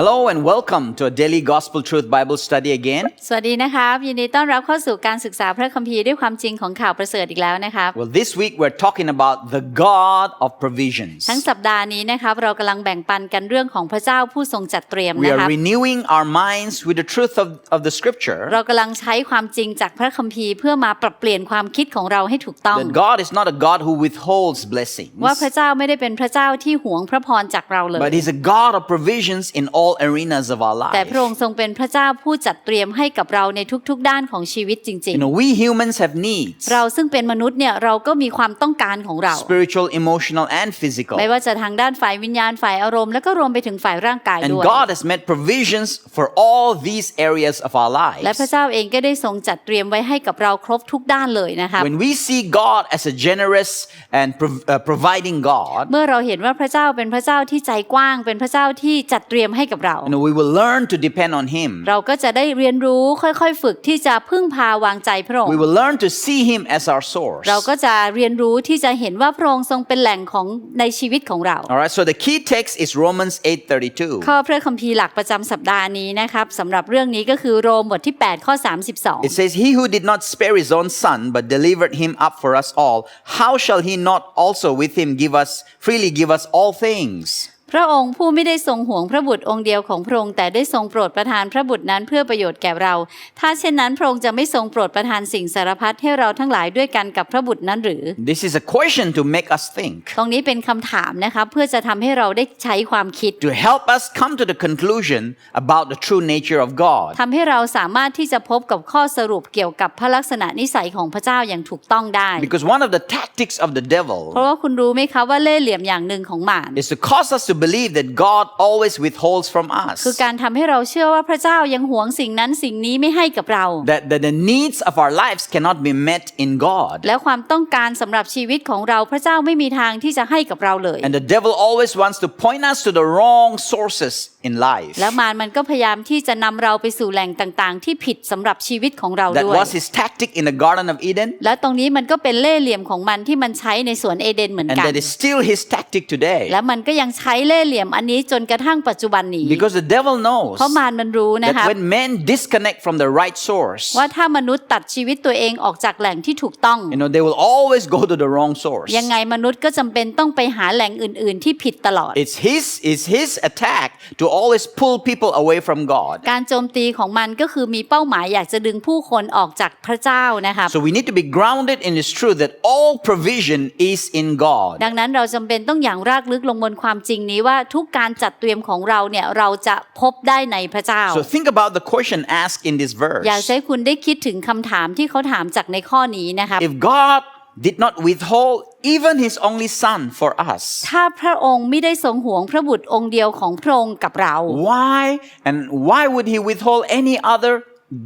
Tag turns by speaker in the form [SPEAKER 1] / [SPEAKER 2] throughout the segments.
[SPEAKER 1] Hello and welcome to a daily gospel truth Bible study again.
[SPEAKER 2] สวัสดีนะครับยินดีต้อนรับเข้าสู่การศึกษาพระคัมภีร์ด้วยความจริงของข่าวประเสริฐอีกแล้วนะครับ
[SPEAKER 1] Well, this week we're talking about the God of provisions.
[SPEAKER 2] ทั้งสัปดาห์นี้นะครับเรากำลังแบ่งปันกันเรื่องของพระเจ้าผู้ทรงจัดเตรียม
[SPEAKER 1] We
[SPEAKER 2] นะค
[SPEAKER 1] are
[SPEAKER 2] รับ
[SPEAKER 1] renewing our minds with the truth of, of the scripture
[SPEAKER 2] เรากำลังใช้ความจริงจากพระคัมภีร์เพื่อมาปรับเปลี่ยนความคิดของเราให้ถูกต้อง
[SPEAKER 1] that God is not a God who withholds blessings,
[SPEAKER 2] ว่าพระเจ้าไม่ได้เป็นพระเจ้าที่หวงพระพรจากเราเลย
[SPEAKER 1] but He's a God of provisions in all arenas of our
[SPEAKER 2] แต่
[SPEAKER 1] life.
[SPEAKER 2] พระองค์ทรงเป็นพระเจ้าผู้จัดเตรียมให้กับเราในทุกๆ ด้านของชีวิตจริง
[SPEAKER 1] You know, we humans have needs
[SPEAKER 2] ๆเราซึ่งเป็นมนุษย์เนี่ยเราก็มีความต้องการของเรา
[SPEAKER 1] spiritual, emotional, and physical.
[SPEAKER 2] ไม่ว่าจะทางด้านฝ่ายวิญญาณฝ่ายอารมณ์แล้วก็รวมไปถึงฝ่ายร่างกาย
[SPEAKER 1] And
[SPEAKER 2] ด้วย
[SPEAKER 1] God has made provisions for all these areas of our
[SPEAKER 2] และพระ
[SPEAKER 1] lives.
[SPEAKER 2] เจ้าเองก็ได้ทรงจัดเตรียมไว้ให้กับเราครบทุกด้านเลยนะครับ
[SPEAKER 1] When we see God as a generous and prov- uh, providing God,
[SPEAKER 2] เมื่อเราเห็นว่าพระเจ้าเป็นพระเจ้าที่ใจกว้าง เป็นพระเจ้าที่จัดเตรียมให้กับเรา
[SPEAKER 1] you know, we will learn to depend on Him.
[SPEAKER 2] เราก็จะได้เรียนรู้ค่อยๆ ฝึกที่จะพึ่งพาวางใจพระอง
[SPEAKER 1] We
[SPEAKER 2] ค์
[SPEAKER 1] will learn to see Him as our source.
[SPEAKER 2] เราก็จะเรียนรู้ที่จะเห็นว่าพระองค์ทรงเป็นแหล่งของในชีวิตของเรา
[SPEAKER 1] All right, so the key text is Romans 8:32.
[SPEAKER 2] ข้อพระคัมภีร์หลักประจำสัปดาห์นี้นะครับสำหรับเรื่องนี้ก็คือโรมบทที่ 8 ข้อ
[SPEAKER 1] It says, He who did not spare his own son, but delivered him up for us all, how shall he not also with him give us, freely give us all things?
[SPEAKER 2] 32พระองค์ผู้ไม่ได้ทรงห่วงพระบุตรองค์เดียวของพระองค์แต่ได้ทรงโปรดประทานพระบุตรนั้นเพื่อประโยชน์แก่เรา ถ้าเช่นนั้นพระองค์จะไม่ทรงโปรดประทานสิ่งสารพัดให้เราทั้งหลายด้วยกันกับพระบุตรนั้นหรือ
[SPEAKER 1] This is a question to make us think,
[SPEAKER 2] ตรงนี้เป็นคำถามนะคะเพื่อจะทำให้เราได้ใช้ความคิด
[SPEAKER 1] to help us come to the conclusion about the true nature of God.
[SPEAKER 2] ทำให้เราสามารถที่จะพบกับข้อสรุปเกี่ยวกับพระลักษณะนิสัยของพระเจ้าอย่างถูกต้องได้
[SPEAKER 1] Because one of the tactics of the
[SPEAKER 2] เพ
[SPEAKER 1] devil
[SPEAKER 2] ราะว่าคุณรู้ไหมคะว่าเล่ห์เหลี่ยมอย่างหนึ่งของหมาร
[SPEAKER 1] is to cause us to believe that God always withholds from us.
[SPEAKER 2] คือการทำให้เราเชื่อว่าพระเจ้ายังหวงสิ่งนั้นสิ่งนี้ไม่ให้กับเรา
[SPEAKER 1] that, that the needs of our lives cannot be met in God.
[SPEAKER 2] แล้วความต้องการสำหรับชีวิตของเราพระเจ้าไม่มีทางที่จะให้กับเราเลย
[SPEAKER 1] And the devil always wants to point us to the wrong sources in life.
[SPEAKER 2] แล้วมารมันก็พยายามที่จะนำเราไปสู่แหล่งต่างๆ ที่ผิดสำหรับชีวิตของเรา
[SPEAKER 1] That
[SPEAKER 2] ด้วย
[SPEAKER 1] was his tactic in the Garden of Eden,
[SPEAKER 2] และตรงนี้มันก็เป็นเล่ห์เหลี่ยมของมันที่มันใช้ในสวนเอเดนเหมือน
[SPEAKER 1] and
[SPEAKER 2] กัน
[SPEAKER 1] that is still his tactic today.
[SPEAKER 2] และมันก็ยังใช้เล่ห์เหลี่ยมอันนี้จนกระทั่งปัจจุบันนี้
[SPEAKER 1] Because the devil knows
[SPEAKER 2] เพราะมารมันรู้นะคะ
[SPEAKER 1] that when men disconnect from the right source,
[SPEAKER 2] ว่าถ้ามนุษย์ตัดชีวิตตัวเองออกจากแหล่งที่ถูกต้อง
[SPEAKER 1] you know, they will always go to the wrong source.
[SPEAKER 2] ยังไงมนุษย์ก็จำเป็นต้องไปหาแหล่งอื่น ๆ ที่ผิดตลอด
[SPEAKER 1] It's his, it's his attack to always pull people away from God.
[SPEAKER 2] การโจมตีของมันก็คือมีเป้าหมายอยากจะดึงผู้คนออกจากพระเจ้านะครับ
[SPEAKER 1] So we need to be grounded in this truth that all provision is in God.
[SPEAKER 2] ดังนั้นเราจำเป็นต้องอย่างรากลึกลงบนความจริงนี้ว่าทุกการจัดเตรียมของเราเนี่ยเราจะพบได้ในพระเจ้า
[SPEAKER 1] So think about the question asked in this verse.
[SPEAKER 2] อยากให้คุณได้คิดถึงคำถามที่เขาถามจากในข้อนี้นะครับ
[SPEAKER 1] If God did not withhold even his only son for us,
[SPEAKER 2] ถ้าพระองค์ไม่ได้ทรงหวงพระบุตรองค์เดียวของพระองค์กับเรา
[SPEAKER 1] why and why would he withhold any other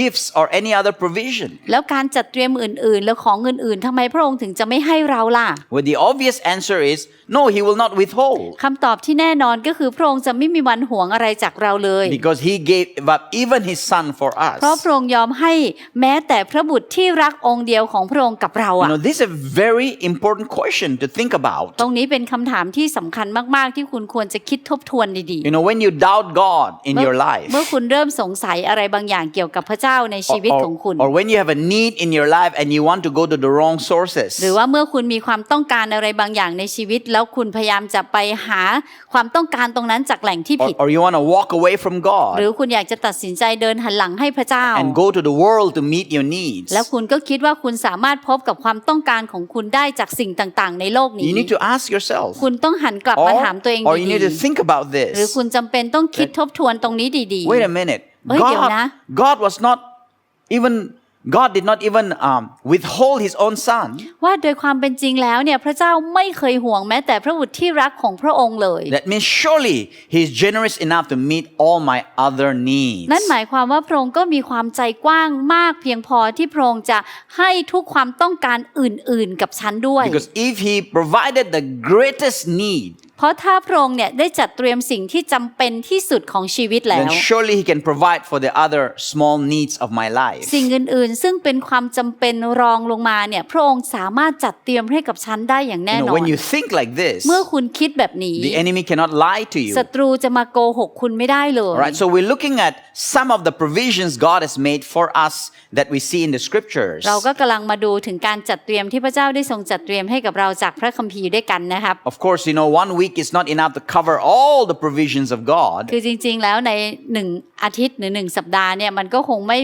[SPEAKER 1] gifts or any other provision?
[SPEAKER 2] แล้วการจัดเตรียมอื่นๆ แล้วของอื่นๆทำไมพระองค์ถึงจะไม่ให้เราล่ะ
[SPEAKER 1] Well, the obvious answer is no, he will not withhold
[SPEAKER 2] คำตอบที่แน่นอนก็คือพระองค์จะไม่มีวันหวงอะไรจากเราเลย
[SPEAKER 1] because he gave up even his son for
[SPEAKER 2] เพราะ
[SPEAKER 1] us.
[SPEAKER 2] พระองค์ยอมให้แม้แต่พระบุตรที่รักองค์เดียวของพระองค์กับเรา
[SPEAKER 1] You
[SPEAKER 2] อะ
[SPEAKER 1] know, this is a very important question to think about.
[SPEAKER 2] ตรงนี้เป็นคำถามที่สำคัญมากๆ ที่คุณควรจะคิดทบทวนดี
[SPEAKER 1] You know, when you doubt God in
[SPEAKER 2] ๆ
[SPEAKER 1] your
[SPEAKER 2] เมื่อ
[SPEAKER 1] life,
[SPEAKER 2] เมื่อคุณเริ่มสงสัยอะไรบางอย่างเกี่ยวกับพระเจ้าในชี
[SPEAKER 1] or,
[SPEAKER 2] วิต
[SPEAKER 1] or-
[SPEAKER 2] ของคุณ
[SPEAKER 1] or when you have a need in your life and you want to go to the wrong sources,
[SPEAKER 2] หรือว่าเมื่อคุณมีความต้องการอะไรบางอย่างในชีวิต แล้วคุณพยายามจะไปหาความต้องการตรงนั้นจากแหล่งที่
[SPEAKER 1] or,
[SPEAKER 2] ผิด
[SPEAKER 1] or you want to walk away from
[SPEAKER 2] หรือ
[SPEAKER 1] God
[SPEAKER 2] คุณอยากจะตัดสินใจเดินหันหลังให้พระเจ้า
[SPEAKER 1] and go to the world to meet your needs,
[SPEAKER 2] แล้วคุณก็คิดว่าคุณสามารถพบกับความต้องการของคุณได้จากสิ่งต่างๆ ในโลกนี้
[SPEAKER 1] you need to ask yourself,
[SPEAKER 2] คุณต้องหันกลับมา
[SPEAKER 1] or,
[SPEAKER 2] ถามตัวเอง
[SPEAKER 1] or you
[SPEAKER 2] ดี
[SPEAKER 1] need to think about
[SPEAKER 2] ๆหรือ
[SPEAKER 1] this.
[SPEAKER 2] คุณจำเป็นต้องคิดทบทวนตรงนี้ดี
[SPEAKER 1] Wait a minute.
[SPEAKER 2] Wait,
[SPEAKER 1] God,
[SPEAKER 2] เดี๋ยวนะ
[SPEAKER 1] God was not even, God did not even um, withhold his own son.
[SPEAKER 2] ๆว่าโดยความเป็นจริงแล้วเนี่ยพระเจ้าไม่เคยห่วงแม้แต่พระบุตรที่รักของพระองค์เลย
[SPEAKER 1] That means surely he's generous enough to meet all my other needs.
[SPEAKER 2] นั่นหมายความว่าพระองค์ก็มีความใจกว้างมากเพียงพอที่พระองค์จะให้ทุกความต้องการอื่นๆกับฉันด้วย
[SPEAKER 1] Because if he provided the greatest need
[SPEAKER 2] เพราะถ้าพระองค์เนี่ยได้จัดเตรียมสิ่งที่จำเป็นที่สุดของชีวิตแล้ว
[SPEAKER 1] then surely He can provide for the other small needs of my life.
[SPEAKER 2] สิ่งอื่นๆ ซึ่งเป็นความจำเป็นรองลงมาเนี่ยพระองค์สามารถจัดเตรียมให้กับฉันได้อย่างแน่
[SPEAKER 1] You
[SPEAKER 2] น
[SPEAKER 1] know,
[SPEAKER 2] อน
[SPEAKER 1] when you think like this,
[SPEAKER 2] เมื่อคุณคิดแบบนี้
[SPEAKER 1] the enemy cannot lie to you.
[SPEAKER 2] ศัตรูจะมาโกหกคุณไม่ได้เลย
[SPEAKER 1] All right, so we're looking at some of the provisions God has made for us that we see in the scriptures.
[SPEAKER 2] เราก็กำลังมาดูถึงการจัดเตรียมที่พระเจ้าได้ทรงจัดเตรียมให้กับเราจากพระคัมภีร์ด้วยกันนะครับ
[SPEAKER 1] Of course, you know, one week week is not enough to cover all the provisions of God.
[SPEAKER 2] คือจริงๆ แล้วในหนึ่งอาทิตย์หรือหนึ่งสัปดาห์เนี่ยมันก็คงไม่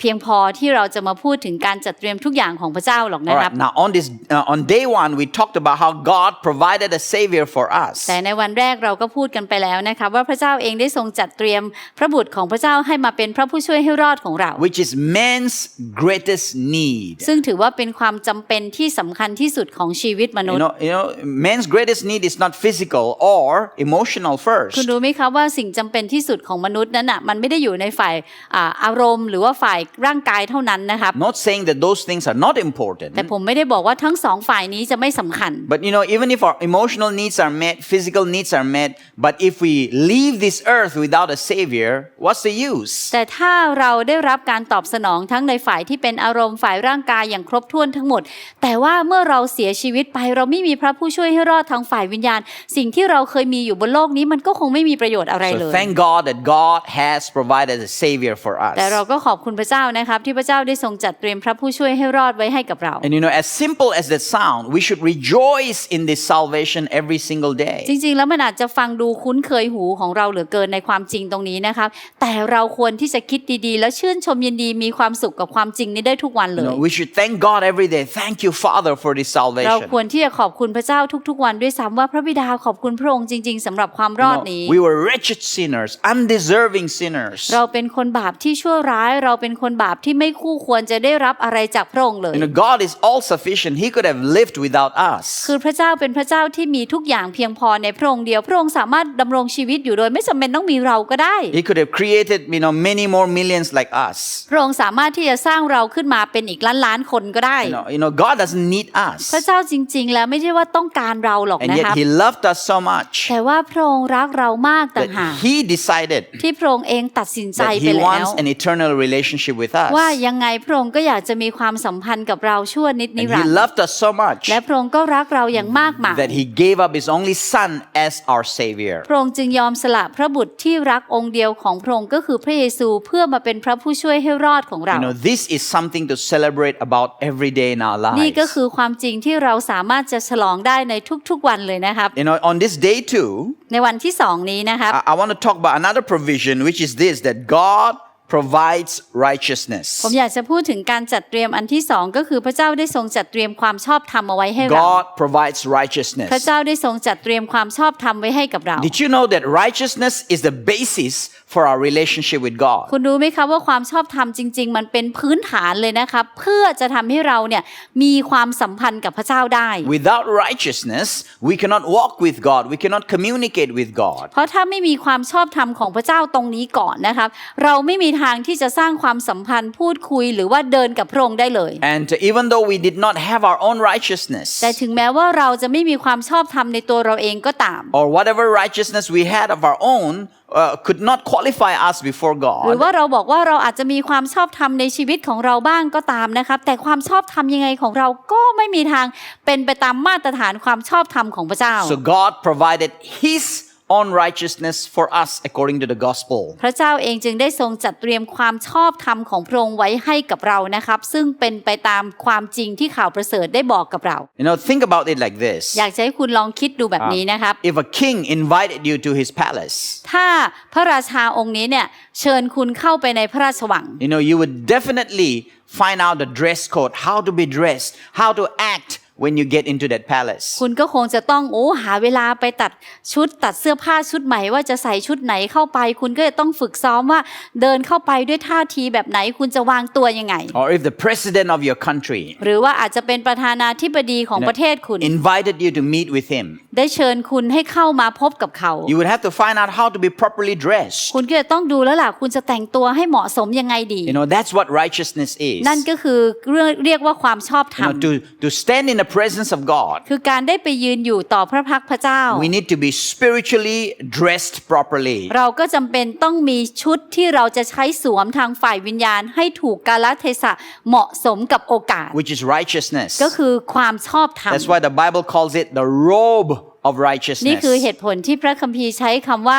[SPEAKER 2] เพียงพอที่เราจะมาพูดถึงการจัดเตรียมทุกอย่างของพระเจ้าหรอกนะ
[SPEAKER 1] All
[SPEAKER 2] ครับ
[SPEAKER 1] right, now on this, uh, on day one, we talked about how God provided a savior for us.
[SPEAKER 2] แต่ในวันแรกเราก็พูดกันไปแล้วนะครับว่าพระเจ้าเองได้ทรงจัดเตรียมพระบุตรของพระเจ้าให้มาเป็นพระผู้ช่วยให้รอดของเรา
[SPEAKER 1] which is man's greatest need.
[SPEAKER 2] ซึ่งถือว่าเป็นความจำเป็นที่สำคัญที่สุดของชีวิตมนุษ
[SPEAKER 1] You
[SPEAKER 2] ย์
[SPEAKER 1] know, you know, man's greatest need is not physical or emotional first.
[SPEAKER 2] คุณรู้ไหมครับว่าสิ่งจำเป็นที่สุดของมนุษย์นั้นอะมันไม่ได้อยู่ในฝ่ายอ่าอารมณ์หรือว่าฝ่ายร่างกายเท่านั้นนะครับ
[SPEAKER 1] Not saying that those things are not important.
[SPEAKER 2] แต่ผมไม่ได้บอกว่าทั้งสองฝ่ายนี้จะไม่สำคัญ
[SPEAKER 1] But you know, even if our emotional needs are met, physical needs are met, but if we leave this earth without a savior, what's the use?
[SPEAKER 2] แต่ถ้าเราได้รับการตอบสนองทั้งในฝ่ายที่เป็นอารมณ์ฝ่ายร่างกายอย่างครบถ้วนทั้งหมด แต่ว่าเมื่อเราเสียชีวิตไปเราไม่มีพระผู้ช่วยให้รอดทางฝ่ายวิญญาณ สิ่งที่เราเคยมีอยู่บนโลกนี้มันก็คงไม่มีประโยชน์อะไรเล
[SPEAKER 1] So
[SPEAKER 2] ย
[SPEAKER 1] thank God that God has provided a savior for
[SPEAKER 2] แต่เรา
[SPEAKER 1] us.
[SPEAKER 2] ก็ขอบคุณพระเจ้านะครับที่พระเจ้าได้ทรงจัดเตรียมพระผู้ช่วยให้รอดไว้ให้กับเรา
[SPEAKER 1] And you know, as simple as that sound, we should rejoice in this salvation every single
[SPEAKER 2] จ
[SPEAKER 1] day.
[SPEAKER 2] ริงๆ แล้วมันอาจจะฟังดูคุ้นเคยหูของเราเหลือเกินในความจริงตรงนี้นะครับแต่เราควรที่จะคิดดีๆ และชื่นชมยินดีมีความสุขกับความจริงนี้ได้ทุกวันเล
[SPEAKER 1] You
[SPEAKER 2] ย
[SPEAKER 1] know, we should thank God every day. Thank you, Father, for this
[SPEAKER 2] เรา
[SPEAKER 1] salvation.
[SPEAKER 2] ควรที่จะขอบคุณพระเจ้าทุกๆ วันด้วยซ้ำว่าพระบิดาขอบคุณพระองค์จริง ๆสำหรับความร
[SPEAKER 1] You
[SPEAKER 2] อด
[SPEAKER 1] know,
[SPEAKER 2] นี้
[SPEAKER 1] we were wretched sinners, undeserving sinners.
[SPEAKER 2] เราเป็นคนบาปที่ชั่วร้ายเราเป็นคนบาปที่ไม่คู่ควรจะได้รับอะไรจากพระองค์เลย
[SPEAKER 1] You know, God is all sufficient. He could have lived without us.
[SPEAKER 2] คือพระเจ้าเป็นพระเจ้าที่มีทุกอย่างเพียงพอในพระองค์เดียว พระองค์สามารถดำรงชีวิตอยู่โดยไม่จำเป็นต้องมีเราก็ได้
[SPEAKER 1] He could have created, you know, many more millions like us.
[SPEAKER 2] พระองค์สามารถที่จะสร้างเราขึ้นมาเป็นอีกล้านล้านๆคนก็ได้
[SPEAKER 1] You know, you know, God doesn't need
[SPEAKER 2] พระ
[SPEAKER 1] us.
[SPEAKER 2] เจ้าจริง ๆ แล้วไม่ใช่ว่าต้องการเราหรอก
[SPEAKER 1] And
[SPEAKER 2] นะ
[SPEAKER 1] yet
[SPEAKER 2] ครับ
[SPEAKER 1] He loved us so much
[SPEAKER 2] แต่ว่าพระองค์รักเรามากต่างหาก
[SPEAKER 1] that He decided
[SPEAKER 2] ที่พระองค์เองตัดสินใจ
[SPEAKER 1] that
[SPEAKER 2] ไป
[SPEAKER 1] He
[SPEAKER 2] แล้ว
[SPEAKER 1] wants an eternal relationship with
[SPEAKER 2] ว่า
[SPEAKER 1] us.
[SPEAKER 2] ยังไงพระองค์ก็อยากจะมีความสัมพันธ์กับเราชั่วนิดนิ
[SPEAKER 1] And
[SPEAKER 2] รั
[SPEAKER 1] He
[SPEAKER 2] นดร์
[SPEAKER 1] loved us so much
[SPEAKER 2] และพระองค์ก็รักเราอย่างมากมาย
[SPEAKER 1] that He gave up His only Son as our Savior.
[SPEAKER 2] พระองค์จึงยอมสละพระบุตรที่รักองค์เดียวของพระองค์ก็คือพระเยซูเพื่อมาเป็นพระผู้ช่วยให้รอดของเรา
[SPEAKER 1] You know, this is something to celebrate about every day in our
[SPEAKER 2] นี่ก็
[SPEAKER 1] lives.
[SPEAKER 2] คือความจริงที่เราสามารถจะฉลองได้ในทุกๆวันเลยนะครับ
[SPEAKER 1] You know, on this day too,
[SPEAKER 2] ในวันที่สองนี้นะครับ
[SPEAKER 1] I, I want to talk about another provision, which is this that God provides righteousness.
[SPEAKER 2] ผมอยากจะพูดถึงการจัดเตรียมอันที่สองก็คือพระเจ้าได้ทรงจัดเตรียมความชอบธรรมเอาไว้ให้เรา
[SPEAKER 1] God provides
[SPEAKER 2] พระ
[SPEAKER 1] righteousness.
[SPEAKER 2] เจ้าได้ทรงจัดเตรียมความชอบธรรมไว้ให้กับเรา
[SPEAKER 1] Did you know that righteousness is the basis for our relationship with God?
[SPEAKER 2] คุณรู้ไหมครับว่าความชอบธรรมจริง ๆ มันเป็นพื้นฐานเลยนะครับเพื่อจะทำให้เราเนี่ยมีความสัมพันธ์กับพระเจ้าได้
[SPEAKER 1] Without righteousness, we cannot walk with God. We cannot communicate with God.
[SPEAKER 2] เพราะถ้าไม่มีความชอบธรรมของพระเจ้าตรงนี้ก่อนนะครับเราไม่มีทางที่จะสร้างความสัมพันธ์พูดคุยหรือว่าเดินกับพระองค์ได้เลย
[SPEAKER 1] And even though we did not have our own righteousness
[SPEAKER 2] แต่ถึงแม้ว่าเราจะไม่มีความชอบธรรมในตัวเราเองก็ตาม
[SPEAKER 1] or whatever righteousness we had of our own uh, could not qualify us before
[SPEAKER 2] หรือ
[SPEAKER 1] God,
[SPEAKER 2] ว่าเราบอกว่าเราอาจจะมีความชอบธรรมในชีวิตของเราบ้างก็ตามนะครับ แต่ความชอบธรรมยังไงของเราก็ไม่มีทางเป็นไปตามมาตรฐานความชอบธรรมของพระเจ้า
[SPEAKER 1] so God provided His own righteousness for us according to the gospel.
[SPEAKER 2] พระเจ้าเองจึงได้ทรงจัดเตรียมความชอบธรรมของพระองค์ไว้ให้กับเรานะครับ ซึ่งเป็นไปตามความจริงที่ข่าวประเสริฐได้บอกกับเรา
[SPEAKER 1] You know, think about it like this.
[SPEAKER 2] อยากจะให้คุณลองคิดดูแบบนี้นะครับ
[SPEAKER 1] If a king invited you to his palace,
[SPEAKER 2] ถ้าพระราชาองค์นี้เนี่ยเชิญคุณเข้าไปในพระราชวัง
[SPEAKER 1] you know, you would definitely find out the dress code, how to be dressed, how to act when you get into that palace.
[SPEAKER 2] คุณก็คงจะต้องโอ้หาเวลาไปตัดชุดตัดเสื้อผ้าชุดใหม่ว่าจะใส่ชุดไหนเข้าไป คุณก็จะต้องฝึกซ้อมว่าเดินเข้าไปด้วยท่าทีแบบไหนคุณจะวางตัวยังไง
[SPEAKER 1] Or if the president of your country
[SPEAKER 2] หรือว่าอาจจะเป็นประธานาธิบดีของ
[SPEAKER 1] you know,
[SPEAKER 2] ประเทศคุณ
[SPEAKER 1] invited you to meet with him,
[SPEAKER 2] ได้เชิญคุณให้เข้ามาพบกับเขา
[SPEAKER 1] you would have to find out how to be properly dressed.
[SPEAKER 2] คุณก็จะต้องดูแล้วล่ะคุณจะแต่งตัวให้เหมาะสมยังไงดี
[SPEAKER 1] You know, that's what righteousness is.
[SPEAKER 2] นั่นก็คือเรื่องเรียกว่าความชอบธร
[SPEAKER 1] You
[SPEAKER 2] รม
[SPEAKER 1] know, to, to stand in the presence of God,
[SPEAKER 2] คือการได้ไปยืนอยู่ต่อพระพักตร์พระเจ้า
[SPEAKER 1] we need to be spiritually dressed properly.
[SPEAKER 2] เราก็จำเป็นต้องมีชุดที่เราจะใช้สวมทางฝ่ายวิญญาณ ให้ถูกกาลเทศะเหมาะสมกับโอกาส
[SPEAKER 1] which is righteousness.
[SPEAKER 2] ก็คือความชอบธรรม
[SPEAKER 1] That's why the Bible calls it the robe of
[SPEAKER 2] นี่
[SPEAKER 1] righteousness.
[SPEAKER 2] คือเหตุผลที่พระคัมภีร์ใช้คำว่า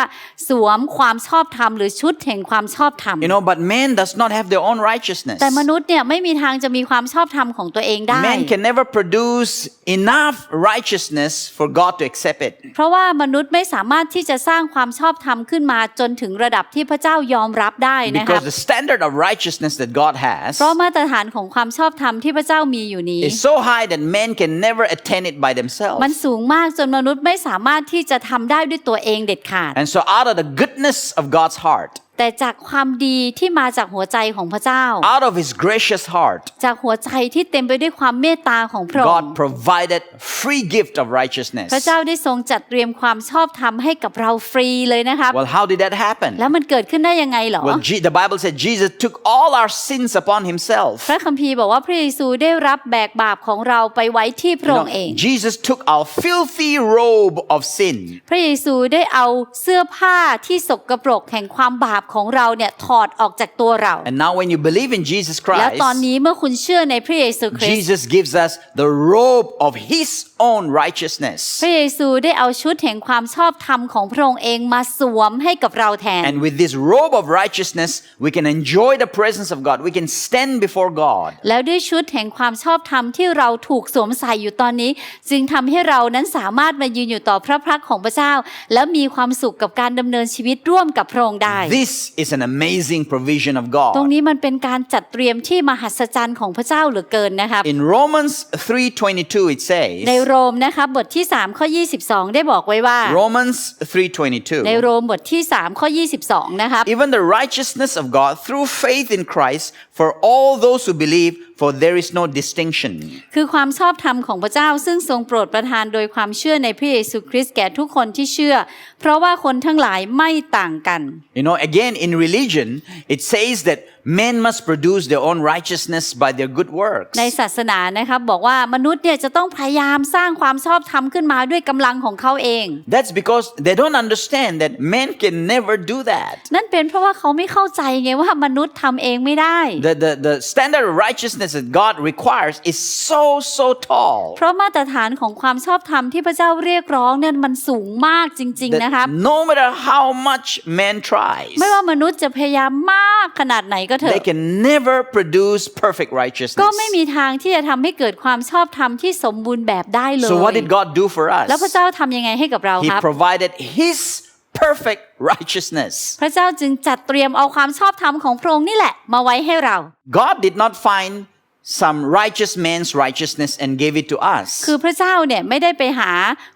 [SPEAKER 2] สวมความชอบธรรมหรือชุดแห่งความชอบธรรม
[SPEAKER 1] You know, but man does not have their own righteousness.
[SPEAKER 2] แต่มนุษย์เนี่ยไม่มีทางจะมีความชอบธรรมของตัวเองได้
[SPEAKER 1] Man can never produce enough righteousness for God to accept it.
[SPEAKER 2] เพราะว่ามนุษย์ไม่สามารถที่จะสร้างความชอบธรรมขึ้นมาจนถึงระดับที่พระเจ้ายอมรับได้นะครับ
[SPEAKER 1] Because the standard of righteousness that God has
[SPEAKER 2] เพราะมาตรฐานของความชอบธรรมที่พระเจ้ามีอยู่นี้
[SPEAKER 1] is so high that men can never attain it by themselves.
[SPEAKER 2] มันสูงมากจนมนุษย์นุษย์ไม่สามารถที่จะทำได้ด้วยตัวเองเด็ดขาด
[SPEAKER 1] And so, out of the goodness of God's heart,
[SPEAKER 2] แต่จากความดีที่มาจากหัวใจของพระเจ้า
[SPEAKER 1] out of His gracious heart,
[SPEAKER 2] จากหัวใจที่เต็มไปด้วยความเมตตาของพระองค์
[SPEAKER 1] God provided free gift of righteousness.
[SPEAKER 2] พระเจ้าได้ทรงจัดเตรียมความชอบธรรมให้กับเราฟรีเลยนะครับ
[SPEAKER 1] Well, how did that happen?
[SPEAKER 2] แล้วมันเกิดขึ้นได้ยังไงเหรอ
[SPEAKER 1] Well, Je- the Bible said Jesus took all our sins upon Himself.
[SPEAKER 2] พระคัมภีร์บอกว่าพระเยซูได้รับแบกบาปของเราไปไว้ที่พ
[SPEAKER 1] You
[SPEAKER 2] ระ
[SPEAKER 1] know,
[SPEAKER 2] องค์เอง
[SPEAKER 1] Jesus took our filthy robe of sin
[SPEAKER 2] พระเยซูได้เอาเสื้อผ้าที่สกปรกแห่งความบาปของเราเนี่ยถอดออกจากตัวเรา
[SPEAKER 1] And now, when you believe in Jesus
[SPEAKER 2] แล้ว
[SPEAKER 1] Christ,
[SPEAKER 2] ตอนนี้เมื่อคุณเชื่อในพระเยซูคริสต์
[SPEAKER 1] Jesus gives us the robe of His own righteousness.
[SPEAKER 2] พระเยซูได้เอาชุดแห่งความชอบธรรมของพระองค์เองมาสวมให้กับเราแทน
[SPEAKER 1] And with this robe of righteousness, we can enjoy the presence of God. We can stand before God.
[SPEAKER 2] แล้วด้วยชุดแห่งความชอบธรรมที่เราถูกสวมใส่อยู่ตอนนี้ จึงทำให้เรานั้นสามารถมายืนอยู่ต่อพระพักตร์ของพระเจ้า และมีความสุขกับการดำเนินชีวิตร่วมกับพระองค์ได้
[SPEAKER 1] This is an amazing provision of
[SPEAKER 2] ตรง
[SPEAKER 1] God.
[SPEAKER 2] นี้มันเป็นการจัดเตรียมที่มหัศจรรย์ของพระเจ้าเหลือเกินนะครับ
[SPEAKER 1] In Romans 3:22 it
[SPEAKER 2] ใน
[SPEAKER 1] says,
[SPEAKER 2] โรมนะครับบทที่ 3 ข้อ 22 ได้บอกไว้ว่า
[SPEAKER 1] Romans
[SPEAKER 2] ใน
[SPEAKER 1] 3:22,
[SPEAKER 2] โรมบทที่ 3 ข้อ 22 นะครับ
[SPEAKER 1] even the righteousness of God through faith in Christ for all those who believe, for there is no distinction.
[SPEAKER 2] คือความชอบธรรมของพระเจ้าซึ่งทรงโปรดประทานโดยความเชื่อในพระเยซูคริสต์แก่ทุกคนที่เชื่อ เพราะว่าคนทั้งหลายไม่ต่างกัน
[SPEAKER 1] You know, again, in religion, it says that men must produce their own righteousness by their good works.
[SPEAKER 2] ในศาสนานะครับบอกว่ามนุษย์เนี่ยจะต้องพยายามสร้างความชอบธรรมขึ้นมาด้วยกำลังของเขาเอง
[SPEAKER 1] That's because they don't understand that men can never do that.
[SPEAKER 2] นั่นเป็นเพราะว่าเขาไม่เข้าใจไงว่ามนุษย์ทำเองไม่ได้
[SPEAKER 1] The, the, the standard of righteousness that God requires is so, so tall.
[SPEAKER 2] เพราะมาตรฐานของความชอบธรรมที่พระเจ้าเรียกร้องเนี่ยมันสูงมากจริง ๆ นะครับ
[SPEAKER 1] That no matter how much man tries,
[SPEAKER 2] ไม่ว่ามนุษย์จะพยายามมากขนาดไหนก็เถ
[SPEAKER 1] they
[SPEAKER 2] อะ
[SPEAKER 1] can never produce perfect
[SPEAKER 2] ก็
[SPEAKER 1] righteousness.
[SPEAKER 2] ไม่มีทางที่จะทำให้เกิดความชอบธรรมที่สมบูรณ์แบบได้เลย
[SPEAKER 1] So, what did God do for
[SPEAKER 2] แล้วพระ
[SPEAKER 1] us?
[SPEAKER 2] เจ้าทำยังไงให้กับเรา
[SPEAKER 1] He
[SPEAKER 2] ครับ
[SPEAKER 1] provided His perfect righteousness.
[SPEAKER 2] พระเจ้าจึงจัดเตรียมเอาความชอบธรรมของพระองค์นี่แหละ มาไว้ให้เรา
[SPEAKER 1] God did not find some righteous man's righteousness and gave it to us.
[SPEAKER 2] คือพระเจ้าเนี่ยไม่ได้ไปหา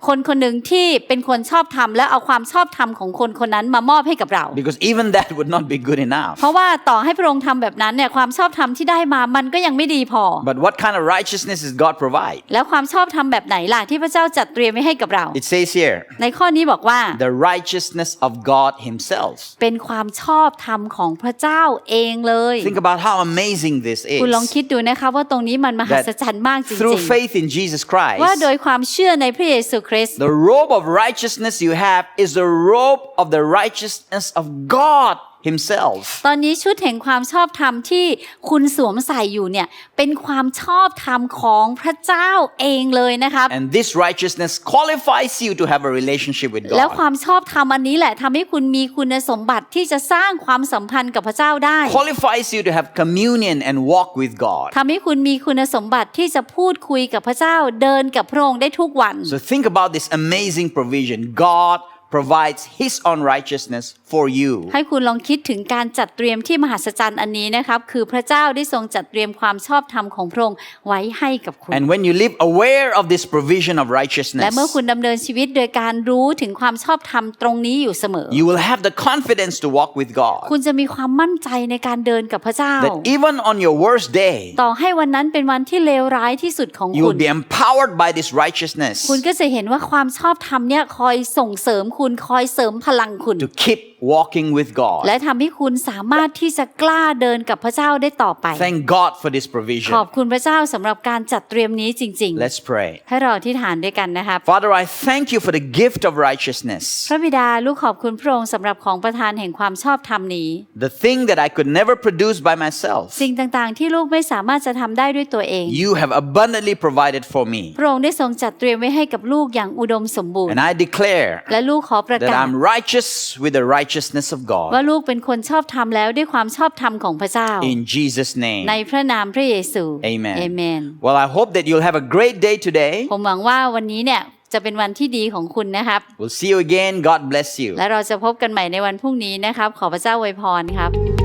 [SPEAKER 2] คนคนหนึ่งที่เป็นคนชอบธรรมแล้วเอาความชอบธรรมของคนคนนั้นมามอบให้กับเรา
[SPEAKER 1] Because even that would not be good enough.
[SPEAKER 2] เพราะว่าต่อให้พระองค์ทำแบบนั้นเนี่ยความชอบธรรมที่ได้มามันก็ยังไม่ดีพอ
[SPEAKER 1] But what kind of righteousness does God provide?
[SPEAKER 2] แล้วความชอบธรรมแบบไหนล่ะที่พระเจ้าจัดเตรียมไว้ให้กับเรา
[SPEAKER 1] It says here,
[SPEAKER 2] ในข้อนี้บอกว่า
[SPEAKER 1] the righteousness of God Himself.
[SPEAKER 2] เป็นความชอบธรรมของพระเจ้าเองเลย
[SPEAKER 1] Think about how amazing this
[SPEAKER 2] คุณลอง
[SPEAKER 1] is.
[SPEAKER 2] คิดดูนะคะว่าตรงนี้มันมหัศจรรย์มากจริ
[SPEAKER 1] Through
[SPEAKER 2] ง
[SPEAKER 1] faith in Jesus
[SPEAKER 2] ๆว่าโด
[SPEAKER 1] Christ,
[SPEAKER 2] ยความเชื่อในพระเยซูคริสต์
[SPEAKER 1] the robe of righteousness you have is the robe of the righteousness of God Himself.
[SPEAKER 2] ตอนนี้ชุดแห่งความชอบธรรมที่คุณสวมใส่อยู่เนี่ยเป็นความชอบธรรมของพระเจ้าเองเลยนะครับ
[SPEAKER 1] And this righteousness qualifies you to have a relationship with
[SPEAKER 2] แล้วค
[SPEAKER 1] God.
[SPEAKER 2] วามชอบธรรมอันนี้แหละทำให้คุณมีคุณสมบัติที่จะสร้างความสัมพันธ์กับพระเจ้าได้
[SPEAKER 1] Qualifies you to have communion and walk with God.
[SPEAKER 2] ทำให้คุณมีคุณสมบัติที่จะพูดคุยกับพระเจ้าเดินกับพระองค์ได้ทุกวัน
[SPEAKER 1] So think about this amazing provision. God provides His own righteousness for you.
[SPEAKER 2] ให้คุณลองคิดถึงการจัดเตรียมที่มหัศจรรย์อันนี้นะครับ คือพระเจ้าได้ทรงจัดเตรียมความชอบธรรมของพระองค์ไว้ให้กับคุณ
[SPEAKER 1] And when you live aware of this provision of
[SPEAKER 2] และ
[SPEAKER 1] righteousness,
[SPEAKER 2] เมื่อคุณดำเนินชีวิตโดยการรู้ถึงความชอบธรรมตรงนี้อยู่เสมอ
[SPEAKER 1] you will have the confidence to walk with God.
[SPEAKER 2] คุณจะมีความมั่นใจในการเดินกับพระเจ้า
[SPEAKER 1] That even on your worst day,
[SPEAKER 2] ต่อให้วันนั้นเป็นวันที่เลวร้ายที่สุดของ
[SPEAKER 1] you
[SPEAKER 2] คุณ
[SPEAKER 1] will be empowered by this righteousness
[SPEAKER 2] คุณก็จะเห็นว่าความชอบธรรมเนี่ยคอยส่งเสริมคุณคอยเสริมพลังคุณ
[SPEAKER 1] to keep walking with God.
[SPEAKER 2] และทำให้คุณสามารถที่จะกล้าเดินกับพระเจ้าได้ต่อไป
[SPEAKER 1] Thank God for this
[SPEAKER 2] ข
[SPEAKER 1] provision.
[SPEAKER 2] อบคุณพระเจ้าสำหรับการจัดเตรียมนี้จริง
[SPEAKER 1] Let's pray.
[SPEAKER 2] ๆให้เราที่ฐานด้วยกันนะครับ
[SPEAKER 1] Father, I thank you for the gift of righteousness,
[SPEAKER 2] พระบิดาลูกขอบคุณพระองค์สำหรับของประทานแห่งความชอบธรรมนี้
[SPEAKER 1] the thing that I could never produce by myself.
[SPEAKER 2] สิ่งต่างๆ ที่ลูกไม่สามารถจะทำได้ด้วยตัวเอง
[SPEAKER 1] You have abundantly provided for me.
[SPEAKER 2] พระองค์ได้ทรงจัดเตรียมไว้ให้กับลูกอย่างอุดมสมบูรณ์
[SPEAKER 1] And I declare
[SPEAKER 2] และลูกขอประ
[SPEAKER 1] that
[SPEAKER 2] กาศ
[SPEAKER 1] I'm righteous with the righteousness of
[SPEAKER 2] ว่า
[SPEAKER 1] God.
[SPEAKER 2] ลูกเป็นคนชอบธรรมแล้วด้วยความชอบธรรมของพระเจ้า
[SPEAKER 1] In Jesus' name.
[SPEAKER 2] ในพระนามพระเยซู
[SPEAKER 1] Amen.
[SPEAKER 2] เอเมน
[SPEAKER 1] Well, I hope that you'll have a great day today.
[SPEAKER 2] ผมหวังว่าวันนี้เนี่ยจะเป็นวันที่ดีของคุณนะครับ
[SPEAKER 1] We'll see you again. God bless you.
[SPEAKER 2] และเราจะพบกันใหม่ในวันพรุ่งนี้นะครับ ขอพระเจ้าอวยพรครับ